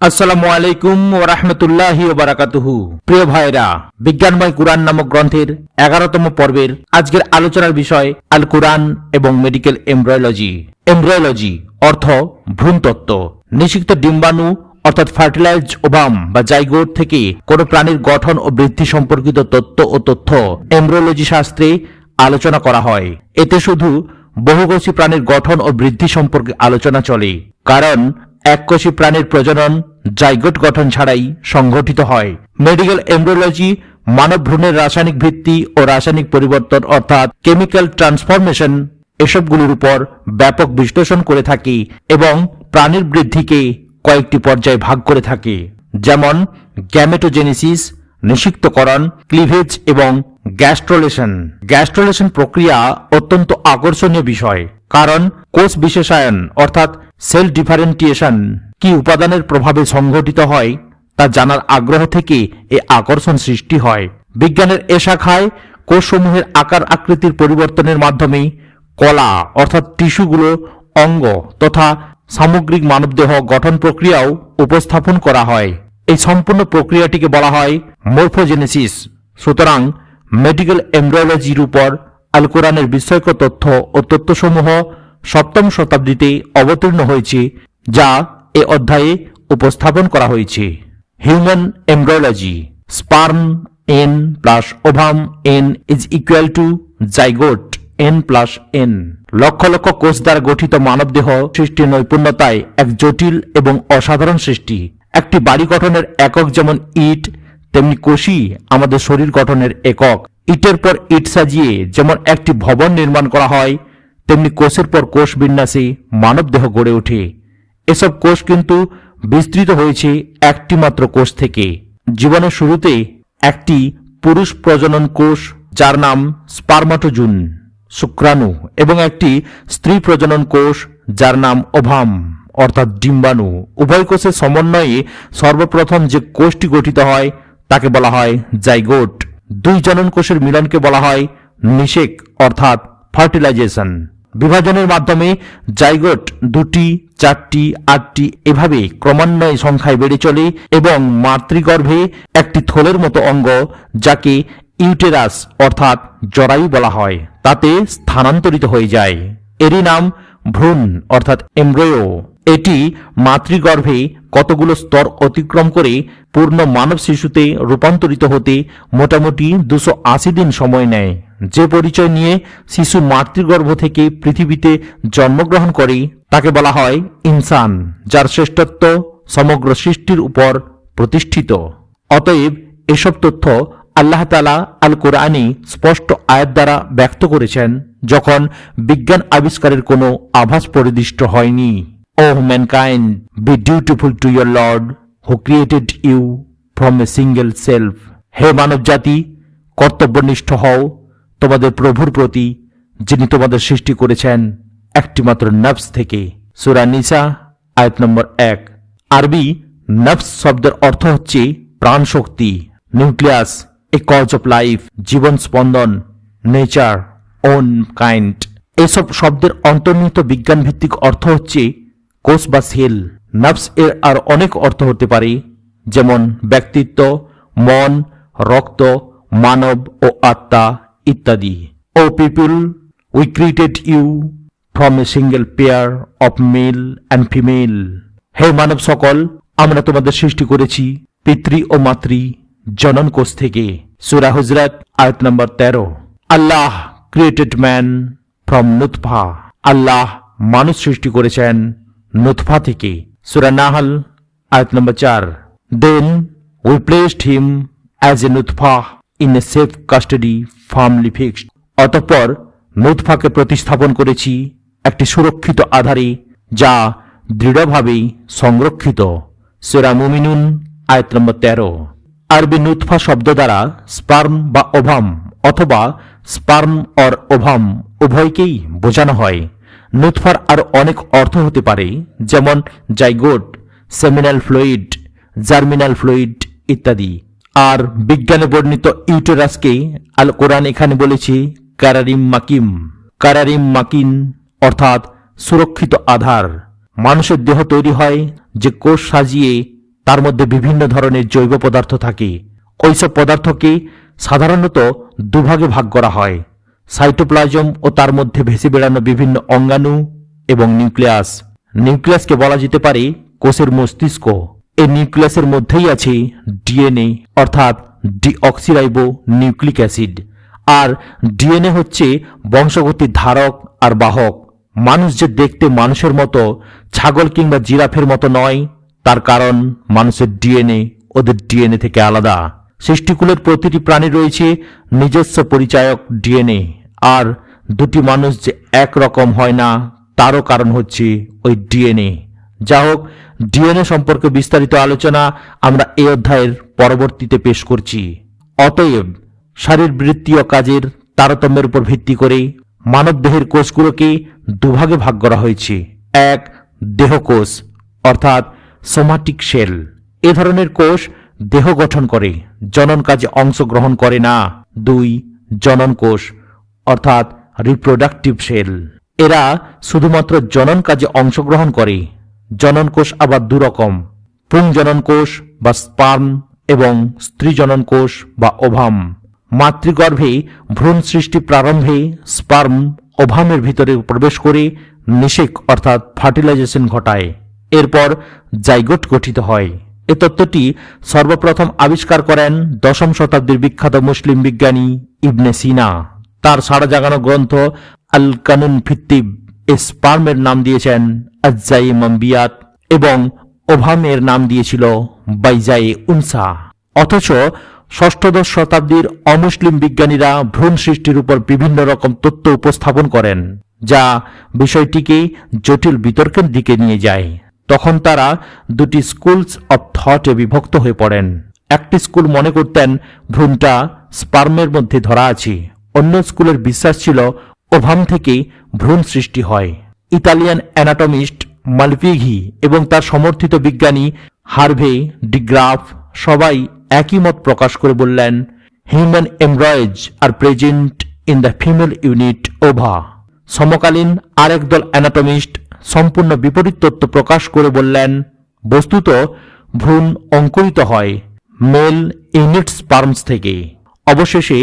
আসসালামু আলাইকুম ও রহমতুল্লাহি বারাকাতুহু। প্রিয় ভাইরা, বিজ্ঞানময় কুরআন নামক গ্রন্থের এগারোতম পর্বের আজকের আলোচনার বিষয় আল কুরআন এবং মেডিকেল এমব্রয়োলজি। এমব্রয়োলজি অর্থ ভ্রূণতত্ত্ব। নিষিক্ত ডিম্বাণু অর্থাৎ ফার্টিলাইজ ওবাম বা জাইগোট থেকে কোনো প্রাণীর গঠন ও বৃদ্ধি সম্পর্কিত তত্ত্ব ও তথ্য এমব্রয়োলজি শাস্ত্রে আলোচনা করা হয়। এতে শুধু বহুকোষী প্রাণীর গঠন ও বৃদ্ধি সম্পর্কে আলোচনা চলে। কারণ এককোষী প্রাণীর প্রজনন জাইগোট গঠন ছাড়াই সংঘটিত হয়। মেডিকেল এমব্রোলজি মানব ভ্রূণের রাসায়নিক ভিত্তি ও রাসায়নিক পরিবর্তন অর্থাৎ কেমিক্যাল ট্রান্সফরমেশন এসবগুলোর উপর ব্যাপক বিশ্লেষণ করে থাকে এবং প্রাণীর বৃদ্ধিকে কয়েকটি পর্যায়ে ভাগ করে থাকে। যেমন গ্যামেটোজেনেসিস, নিষিক্তকরণ, ক্লিভেজ এবং গ্যাস্ট্রোলেশন। গ্যাস্ট্রোলেশন প্রক্রিয়া অত্যন্ত আকর্ষণীয় বিষয়, কারণ কোষ বিশেষায়ন অর্থাৎ সেল ডিফারেন্টিয়েশন কি উপাদানের প্রভাবে সংঘটিত হয়, তা জানার আগ্রহ থেকে এ আকর্ষণ সৃষ্টি হয়। বিজ্ঞানের এ শাখায় কোষসমূহের আকার আকৃতির পরিবর্তনের মাধ্যমে কলা, অর্থাৎ টিস্যুগুলো, অঙ্গ তথা সামগ্রিক মানবদেহ গঠন প্রক্রিয়াও উপস্থাপন করা হয়। এই সম্পূর্ণ প্রক্রিয়াটিকে বলা হয় মরফোজেনেসিস। সুতরাং মেডিকেল এমব্রয়োলজির উপর আল কোরআনের বিস্ময়কর তথ্য ও তথ্যসমূহ সপ্তম শতাব্দীতে অবতীর্ণ হয়েছে, যা এ অধ্যায়ে উপস্থাপন করা হয়েছে। Human embryology sperm N plus ovum N is equal to zygote N plus N lakh lakh কোষ দ্বারা গঠিত মানবদেহ সৃষ্টির নৈপুণ্যতায় এক জটিল এবং অসাধারণ সৃষ্টি। একটি বাড়ি গঠনের একক যেমন ইট, তেমনি কোষই আমাদের শরীর গঠনের একক। ইটের পর ইট সাজিয়ে যেমন একটি ভবন নির্মাণ করা হয়, তেমনি কোষের পর কোষ বিন্যাসে মানবদেহ গড়ে ওঠে। এসব কোষ কিন্তু বিস্তৃত হয়েছে একটি মাত্র কোষ থেকে। জীবনের শুরুতে একটি পুরুষ প্রজনন কোষ, যার নাম স্পার্মাটোজুন, শুক্রাণু, এবং একটি স্ত্রী প্রজনন কোষ, যার নাম ওভাম, অর্থাৎ ডিম্বাণু। উভয় কোষের সমন্বয়ে সর্বপ্রথম যে কোষটি গঠিত হয়, তাকে বলা হয় জাইগোট। দুই জনন কোষের মিলনকে বলা হয় নিষেক অর্থাৎ ফার্টিলাইজেশন। বিভাজনের মাধ্যমে জাইগোট দুটি, চারটি, আটটি এভাবে ক্রমান্বয়ে সংখ্যায় বেড়ে চলে এবং মাতৃগর্ভে একটি থলের মতো অঙ্গ যাকে ইউটেরাস অর্থাৎ জরায়ু বলা হয়, তাতে স্থানান্তরিত হয়ে যায়। এরই নাম ভ্রূণ অর্থাৎ এমব্রয়ো। এটি মাতৃগর্ভে কতগুলো স্তর অতিক্রম করে পূর্ণ মানব শিশুতে রূপান্তরিত হতে মোটামুটি দুশো দিন সময় নেয়। যে পরিচয় নিয়ে শিশু মাতৃগর্ভ থেকে পৃথিবীতে জন্মগ্রহণ করে, তাকে বলা হয় ইনসান, যার শ্রেষ্ঠত্ব সমগ্র সৃষ্টির উপর প্রতিষ্ঠিত। অতএব, এসব তথ্য আল্লাহ তালা আল কোরআনে স্পষ্ট আয়াত দ্বারা ব্যক্ত করেছেন, যখন বিজ্ঞান আবিষ্কারের কোনো আভাস পরিদিষ্ট হয়নি। O mankind be dutiful to your Lord who created you from a single self হে মানব জাতি কর্তব্যনিষ্ঠ হও তোমাদের প্রভুর প্রতি যিনি তোমাদের সৃষ্টি করেছেন একটিমাত্র নফস থেকে। সুরা নিসা, আয়াত নম্বর এক। আরবি, নফস শব্দের অর্থ হচ্ছে প্রাণ শক্তি nucleus, a cause of life, জীবন স্পন্দন, নেচার ওন কাইন্ড। এসব শব্দের অন্তর্নিহিত বিজ্ঞান ভিত্তিক অর্থ হচ্ছে কোষ বা সেল। নফস এর আর অনেক অর্থ হতে পারে, যেমন ব্যক্তিত্ব, মন, রক্ত, মানব ও আত্মা ইত্যাদি। O people we created you from a single pair of male and female হে মানব সকল, আমরা তোমাদের সৃষ্টি করেছি পিতৃ ও মাতৃ জনন কোষ থেকে। সুরা হুজরাত, আয়াত নম্বর তেরো। Allah created man from নুৎফা Allah মানুষ সৃষ্টি করেছেন নুৎফা থেকে। সুরা নাহাল, আয়াত নম্বর চার। Then we placed him as a নুৎফা in a safe custody firmly fixed অতঃপর নুৎফাকে প্রতিস্থাপন করেছি একটি সুরক্ষিত আধারে যা দৃঢ়ভাবে সংরক্ষিত। সেরা মুমিনুন, আয়াত নম্বর তেরো। আরবি নুৎফা শব্দ দ্বারা স্পার্ম বা ওভাম অথবা স্পার্ম অর ওভাম উভয়কেই বোঝানো হয়। নুৎফার আর অনেক অর্থ হতে পারে, যেমন zygote, seminal fluid, germinal fluid ইত্যাদি। আর বিজ্ঞানে বর্ণিত ইউটেরাসকে আল কোরআন এখানে বলেছে, কারারিম মাকিম। কারারিম মাকিন অর্থাৎ সুরক্ষিত আধার। মানুষের দেহ তৈরি হয় যে কোষ সাজিয়ে তার মধ্যে বিভিন্ন ধরনের জৈব পদার্থ থাকে। ওইসব পদার্থকে সাধারণত দুভাগে ভাগ করা হয়। সাইটোপ্লাজম ও তার মধ্যে ভেসে বেড়ানো বিভিন্ন অঙ্গাণু এবং নিউক্লিয়াস। নিউক্লিয়াসকে বলা যেতে পারে কোষের মস্তিষ্ক। এই নিউক্লিয়াসের মধ্যেই আছে, ডিএনএ, অর্থাৎ ডিঅক্সিরাইবো নিউক্লিক অ্যাসিড। আর ডিএনএ হচ্ছে বংশগতির ধারক আর বাহক। মানুষ যে দেখতে মানুষের মতো, ছাগল কিংবা জিরাফের মতো নয়, তার কারণ মানুষের ডিএনএ ওদের ডিএনএ থেকে আলাদা। সৃষ্টিকুলের প্রতিটি প্রাণী রয়েছে নিজস্ব পরিচায়ক ডিএনএ। আর দুটি মানুষ যে একরকম হয় না, তারও কারণ হচ্ছে ওই ডিএনএ। যা হোক ডিএনএ সম্পর্কে বিস্তারিত আলোচনা আমরা এই অধ্যায়ের পরবর্তীতে পেশ করছি। অতএব, শারীরবৃত্তীয় কাজের তারতম্যের উপর ভিত্তি করে মানবদেহের কোষগুলোকে দুভাগে ভাগ করা হয়েছে। এক, দেহকোষ, অর্থাৎ সোমাটিক সেল। এ ধরনের কোষ দেহ গঠন করে, জনন কাজে অংশগ্রহণ করে না। দুই, জনন কোষ, অর্থাৎ রিপ্রোডাক্টিভ সেল। এরা শুধুমাত্র জনন কাজে অংশগ্রহণ করে জনন কোষ আবার দুরকম পুংজনন কোষ বা স্পার্ম এবং স্ত্রী জনন কোষ বা ওভাম। মাতৃগর্ভে ভ্রূণ সৃষ্টি প্রারম্ভে স্পার্ম ওভামের ভিতরে প্রবেশ করে নিষেক অর্থাৎ ফার্টিলাইজেশন ঘটায়। এরপর জাইগোট গঠিত হয়। এ তত্ত্বটি সর্বপ্রথম আবিষ্কার করেন দশম শতাব্দীর বিখ্যাত মুসলিম বিজ্ঞানী ইবনে সিনা। তার সাড়া জাগানো গ্রন্থ আল কানুন ফিত্তিব এ স্পার্মের নাম দিয়েছেন আজ্জাই মাম্বিয়াত এবং ওভামের নাম দিয়েছিল বাইজায়ে উনসা অথচ ষষ্ঠদশ শতাব্দীর অমুসলিম বিজ্ঞানীরা ভ্রূণ সৃষ্টির উপর বিভিন্ন রকম তথ্য উপস্থাপন করেন, যা বিষয়টিকে জটিল বিতর্কের দিকে নিয়ে যায়। তখন তারা দুটি স্কুলস অব থটে বিভক্ত হয়ে পড়েন। একটি স্কুল মনে করতেন ভ্রূণটা স্পার্মের মধ্যে ধরা আছে, অন্য স্কুলের বিশ্বাস ছিল ওভাম থেকে ভ্রূণ সৃষ্টি হয়। ইতালিয়ান অ্যানাটমিস্ট মালভিঘি এবং তার সমর্থিত বিজ্ঞানী হার্ভে ডিগ্রাফ সবাই একই মত প্রকাশ করে বললেন, human embryos are present in the female unit ova. সমকালীন আরেক দল অ্যানাটমিস্ট সম্পূর্ণ বিপরীত তত্ত্ব প্রকাশ করে বললেন, বস্তুত ভ্রূণ অঙ্কুরিত হয় মেল ইউনিট স্পার্মস থেকে। অবশেষে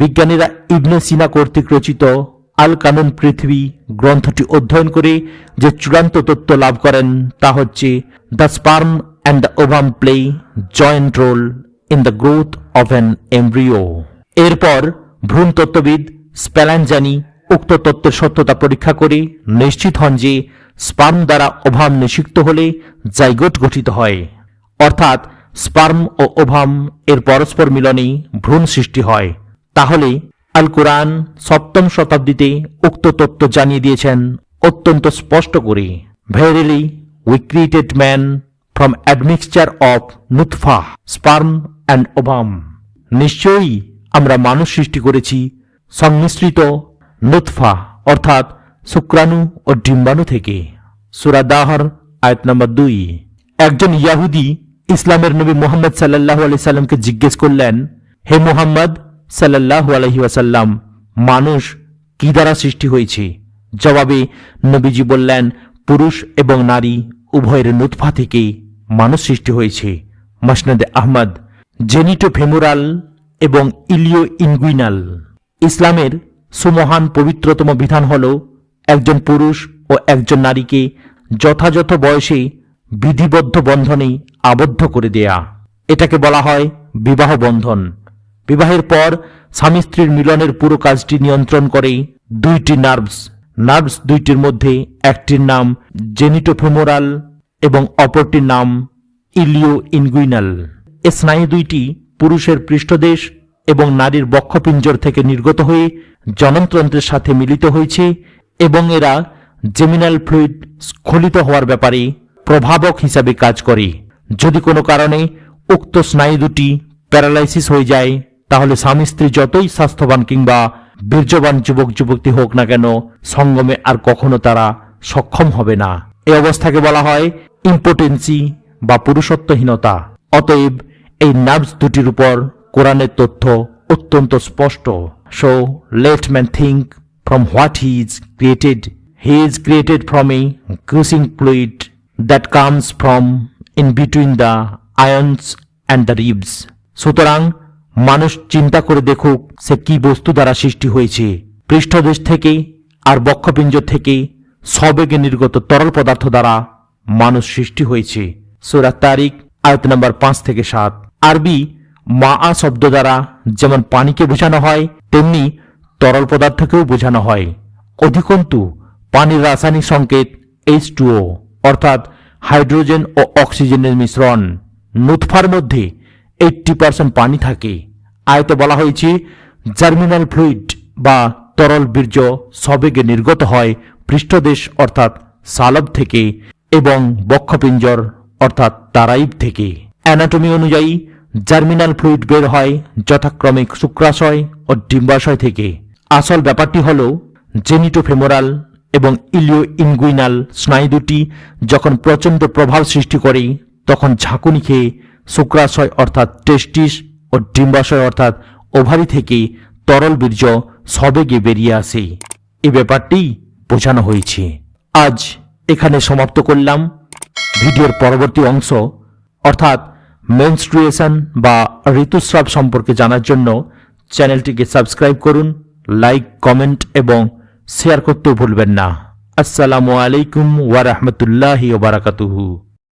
বিজ্ঞানীরা ইবনে সিনা কর্তৃক রচিত আল কানুন পৃথিবী গ্রন্থটি অধ্যয়ন করে যে চূড়ান্ত তত্ত্ব লাভ করেন তা হচ্ছে the sperm and the ovum play joint role in the growth of an embryo. এরপর ভ্রূণ তত্ত্ববিদ স্প্যালানজানি উক্ত তত্ত্বের সত্যতা পরীক্ষা করে নিশ্চিত হন যে স্পার্ম দ্বারা ওভাম নিষিক্ত হলে জাইগোট গঠিত হয়। অর্থাৎ স্পার্ম ও ওভাম এর পরস্পর মিলনে ভ্রূণ সৃষ্টি হয়। তাহলে আল কোরআন সপ্তম শতাব্দীতে উক্ত তত্ত্ব জানিয়ে দিয়েছেন অত্যন্ত স্পষ্ট করে। Verily we created man from admixture of নুৎফা sperm and ovum নিশ্চয়ই আমরা মানুষ সৃষ্টি করেছি সংমিশ্রিত নুৎফা অর্থাৎ শুক্রাণু ও ডিম্বাণু থেকে। সুরাদাহর আয়াত নম্বর দুই। একজন ইয়াহুদি ইসলামের নবী মোহাম্মদ সাল্লাহ আলি সাল্লামকে জিজ্ঞেস করলেন, হে মোহাম্মদ সাল্লাহ আলহি ওয়াসাল্লাম, মানুষ কি দ্বারা সৃষ্টি হয়েছে? জবাবে নবীজি বললেন, পুরুষ এবং নারী উভয়ের নুৎফা থেকে মানুষ সৃষ্টি হয়েছে। মাসনাদে আহমদ জেনিটো ফেমোরাল এবং ইলিও ইনগুইনাল ইসলামের সুমহান পবিত্রতম বিধান হল, একজন পুরুষ ও একজন নারীকে যথাযথ বয়সে বিধিবদ্ধ বন্ধনে আবদ্ধ করে দেয়া। এটাকে বলা হয় বিবাহ বন্ধন। বিবাহের পর স্বামী স্ত্রীর মিলনের পুরো কাজটি নিয়ন্ত্রণ করে দুইটি নার্ভস। নার্ভস দুইটির মধ্যে একটির নাম জেনিটোফেমোরাল এবং অপরটির নাম ইলিও ইনগুইনাল এ স্নায়ু দুইটি পুরুষের পৃষ্ঠদেশ এবং নারীর বক্ষপিঞ্জর থেকে নির্গত হয়ে জননতন্ত্রের সাথে মিলিত হয়েছে এবং এরা জেমিনাল ফ্লুইড স্খলিত হওয়ার ব্যাপারে প্রভাবক হিসাবে কাজ করে। যদি কোনো কারণে উক্ত স্নায়ু দুটি প্যারালাইসিস হয়ে যায় তাহলে স্বামী স্ত্রী যতই স্বাস্থ্যবান কিংবা বীর্যবান যুবক যুবতী হোক না কেন, সঙ্গমে আর কখনো তারা সক্ষম হবে না। এই অবস্থাকে বলা হয় ইম্পোটেন্সি বা পুরুষত্বহীনতা। অতএব এই নার্ভস দুটির উপর কোরআনের তথ্য অত্যন্ত স্পষ্ট। So let man think from what he is created he is created from a gushing fluid that comes from in between the loins and the ribs সুতরাং মানুষ চিন্তা করে দেখুক সে কি বস্তু দ্বারা সৃষ্টি হয়েছে। পৃষ্ঠদেশ থেকেই আর বক্ষপিঞ্জ থেকেই সবেগে নির্গত তরল পদার্থ দ্বারা মানুষ সৃষ্টি হয়েছে। সুরা তারিখ, আয়ত নম্বর পাঁচ থেকে সাত। আরবি মা আ শব্দ দ্বারা যেমন পানিকে বোঝানো হয়, তেমনি তরল পদার্থকেও বোঝানো হয়। অধিকন্তু, পানির রাসায়নিক সংকেত এইচ অর্থাৎ হাইড্রোজেন ও অক্সিজেনের মিশ্রণ। নুৎফার মধ্যে এইট্টি পার্সেন্ট পানি থাকে। আয়তে বলা হয়েছে জার্মিনাল ফ্লুইড বা তরল বীর্য সবেগে নির্গত হয় পৃষ্ঠদেশ অর্থাৎ সালব থেকে এবং বক্ষপিঞ্জর অর্থাৎ তারাইব থেকে। অ্যানাটমি অনুযায়ী জার্মিনাল ফ্লুইড বের হয় যথাক্রমে শুক্রাশয় ও ডিম্বাশয় থেকে। আসল ব্যাপারটি হল জেনিটোফেমোরাল এবং ইলিও ইনগুইনাল স্নায়ু দুটি যখন প্রচণ্ড প্রভাব সৃষ্টি করে, তখন ঝাঁকুনি খেয়ে শুক্রাশয় অর্থাৎ টেস্টিস ও ডিম্বাশয় অর্থাৎ ওভারি থেকে তরল বীর্য সবেগে বেরিয়ে আসে। এ ব্যাপারটি বোঝানো হয়েছে। আজ এখানে সমাপ্ত করলাম। ভিডিওর পরবর্তী অংশ, অর্থাৎ মেনস্ট্রুয়েশন বা ঋতুস্রাব সম্পর্কে জানার জন্য চ্যানেলটিকে সাবস্ক্রাইব করুন লাইক কমেন্ট এবং শেয়ার করতেও ভুলবেন না। আসসালামু আলাইকুম ওয়া রাহমাতুল্লাহি ওয়া বারাকাতুহু।